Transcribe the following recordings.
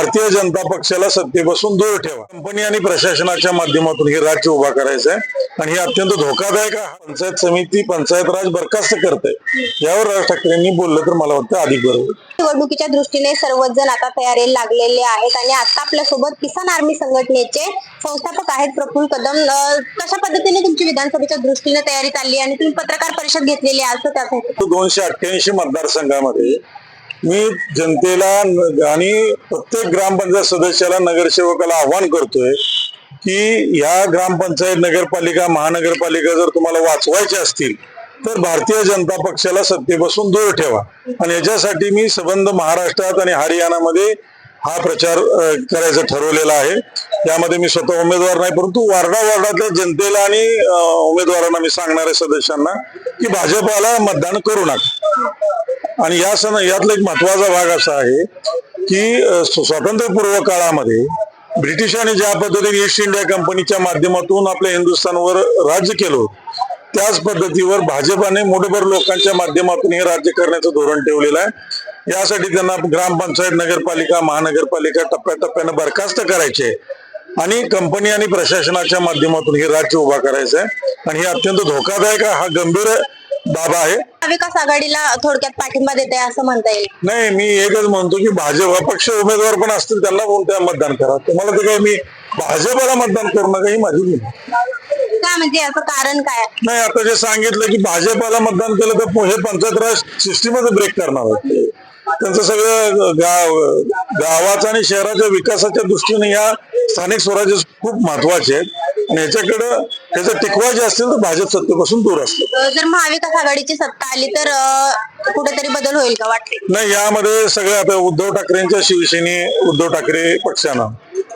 भारतीय जनता पक्षाला सत्तेपासून दूर ठेवा. कंपनी आणि प्रशासनाच्या माध्यमातून हे राज्य उभा करायचं आहे आणि हे अत्यंत धोकादायक आहे. पंचायत समिती पंचायत राज बरखास्त करते यावर राज ठाकरेंनी बोललं तर मला वाटतं अधिक बरोबर निवडणुकीच्या दृष्टीने सर्वच जण आता तयारीला लागलेले आहेत आणि आता आपल्यासोबत किसान आर्मी संघटनेचे संस्थापक आहेत प्रफुल्ल कदम. कशा पद्धतीने तुमची विधानसभेच्या दृष्टीने तयारी चालली आणि तुम्ही पत्रकार परिषद घेतलेली असं त्यासाठी दोनशे अठ्ठ्याऐंशी मतदारसंघामध्ये मी जनतेला आणि प्रत्येक ग्रामपंचायत सदस्याला नगरसेवकाला आव्हान करतोय की ह्या ग्रामपंचायत नगरपालिका महानगरपालिका जर तुम्हाला वाचवायच्या असतील तर भारतीय जनता पक्षाला सत्तेपासून दूर ठेवा. आणि याच्यासाठी मी संबंध महाराष्ट्रात आणि हरियाणामध्ये हा प्रचार करायचा करायचं ठरवलेला आहे. त्यामध्ये मी स्वतः उमेदवार नाही परंतु वार्डा वार्डातल्या जनतेला आणि उमेदवारांना मी सांगणार आहे सदस्यांना की भाजपाला मतदान करू नका. आणि या सण यातला एक महत्त्वाचा भाग असा आहे की स्वातंत्र्यपूर्व काळामध्ये ब्रिटिशांनी ज्या पद्धतीने ईस्ट इंडिया कंपनीच्या माध्यमातून आपल्या हिंदुस्थानवर राज्य केलं त्याच पद्धतीवर भाजपाने मोठभर लोकांच्या माध्यमातून हे राज्य करण्याचं धोरण ठेवलेलं आहे. यासाठी त्यांना ग्रामपंचायत नगरपालिका महानगरपालिका टप्प्याटप्प्यानं बरखास्त करायचे आणि कंपनी आणि प्रशासनाच्या माध्यमातून हे राज्य उभा करायचं आहे. आणि हे अत्यंत धोकादायक हा गंभीर बाब आहे. विकास आघाडीला थोडक्यात पाठिंबा देत आहे असं म्हणता येईल. नाही मी एकच म्हणतो की भाजप अपक्ष उमेदवार पण असतील त्यांना कोणत्या मतदान करा. तुम्हाला तर काय मी भाजपाला मतदान करू नका ही माझी विनंती. काय म्हणजे याचं कारण काय? नाही आता जे सांगितलं की भाजपाला मतदान केलं तर हे पंचायत राज सिस्टीमच ब्रेक करणार आहे त्यांचं सगळं गाव गावाचा आणि शहराच्या विकासाच्या दृष्टीने या स्थानिक स्वराज्य खूप महत्त्वाचे आहेत. आणि ह्याच्याकडं ह्याचं टिकवायचे असतील तर भाजप सत्तेपासून दूर असतील अं, जर महाविकास आघाडीची सत्ता आली तर अं, कुठेतरी बदल होईल का वाटते नाही यामध्ये सगळे आता उद्धव ठाकरेंच्या शिवसेने उद्धव ठाकरे पक्षानं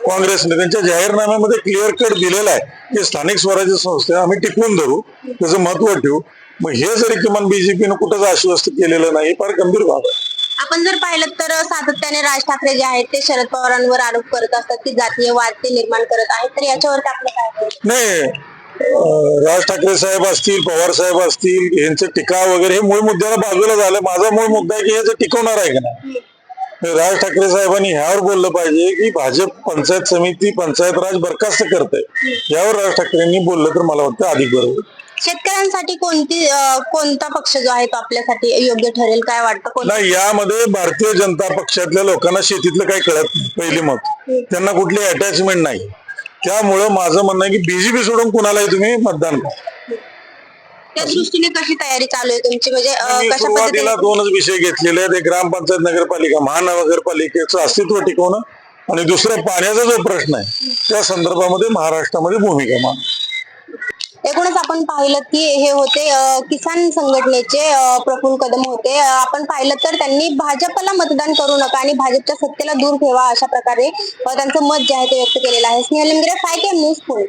काँग्रेसने त्यांच्या जाहीरनाम्यामध्ये क्लिअर कट दिलेला आहे. की स्थानिक स्वराज्य संस्था आम्ही टिकवून धरू त्याचं महत्त्व ठेवू. मग हे जरी किमान बीजेपीनं कुठंच आश्वस्त केलेलं नाही फार गंभीर बाब आहे. आपण जर पाहिलं तर सातत्याने राज ठाकरे जे आहेत ते शरद पवारांवर आरोप करत असतात की जातीय वाद ते निर्माण करत आहेत. तर याच्यावरती आपलं काय? नाही राज ठाकरे साहेब असतील पवार साहेब असतील यांचं टीका वगैरे हे मूळ मुद्द्याला बाजूला झालं. माझा मूळ मुद्दा आहे की ह्याचं टिकवणार आहे का नाही? राज ठाकरे साहेबांनी ह्यावर बोललं पाहिजे की भाजप पंचायत समिती पंचायत राज बरखास्त करते यावर राज ठाकरेंनी बोललं तर मला वाटतं अधिक बरोबर शेतकऱ्यांसाठी कोणती कोणता पक्ष जो आहे तो आपल्यासाठी योग्य ठरेल? काय वाटतं नाही यामध्ये भारतीय जनता पक्षातल्या लोकांना शेतीतलं काही कळत नाही पहिली मत. त्यांना कुठली अटॅचमेंट नाही. त्यामुळं माझं म्हणणं आहे की बीजेपी सोडून कुणालाही तुम्ही मतदान करा. त्या दृष्टीने कशी तयारी चालू आहे तुमची? म्हणजे अं, मी कशा सुरुवातीला पद्धतीने दोनच विषय घेतलेले आहेत. एक ग्रामपंचायत नगरपालिका महानगरपालिकेचं अस्तित्व टिकवणं आणि दुसरा पाण्याचा जो प्रश्न आहे त्या संदर्भामध्ये महाराष्ट्रामध्ये भूमिका मान एकूणच आपण पाहिलं की हे होते अं, किसान संघटनेचे अं, प्रफुल्ल कदम होते. अं, आपण पाहिलं तर त्यांनी भाजपला मतदान करू नका आणि भाजपच्या सत्तेला दूर ठेवा अशा प्रकारे अं, त्यांचं मत जे आहे ते व्यक्त केलेलं आहे. स्नेहल इंग्रे साय न्यूज पुणे